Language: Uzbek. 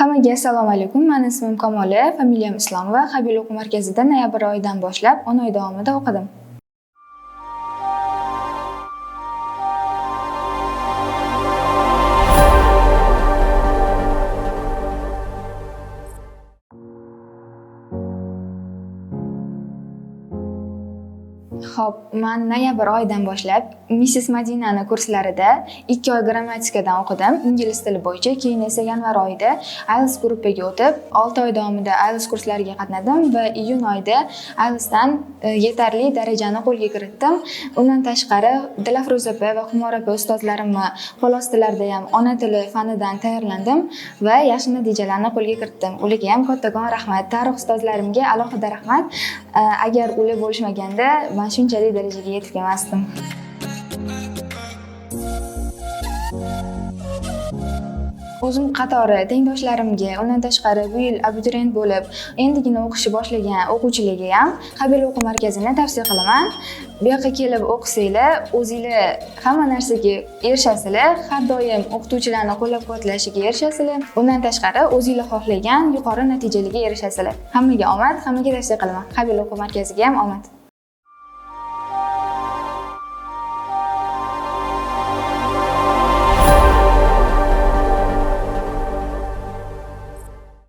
Hammaga assalomu alaykum. Meni ismim Kamola, familiyam Islomova. Habil o'quv markazida noyabr oyidan boshlab 10 oy davomida o'qidim. Ho'p man noyabr oyidan boshlab Mrs. Madinani kurslarida 2 oy grammatikadan o'qidim, ingliz tili bo'yicha. Keyin esa yanvar oyida IELTS gruppaga o'tib, 6 oy davomida IELTS kurslariga qatnadim va iyun oyida IELTSdan e, yetarli darajani qo'lga kiritdim. Undan tashqari Dilafruz opa va humor opa ustozlarimni xolos tillarida ham ona tili fanidan tayyorlandim va yaxshi natijalarni qo'lga kiritdim. Ularga ham kattakon rahmat. Tarix ustozlarimga alohida rahmat. Agar ular bo'lishmaganda men shunchalik darajaga yetib kelmasdim. O'zim qatori tengdoshlarimga, undan tashqari bu yil abituriyent bo'lib, endigina o'qishni boshlagan o'quvchilarga ham Habil o'quv markazini tavsiya qilaman. Bu yoqqa kelib o'qisanglar, o'zinglar hamma narsaga erishasizlar, har doim o'qituvchilarni qo'llab-quvvatlashiga erishasizlar. Undan tashqari o'zinglar xohlagan yuqori natijalarga erishasizlar. Hammaga omad, hammaga tavsiya qilaman. Habil o'quv markaziga ham omad.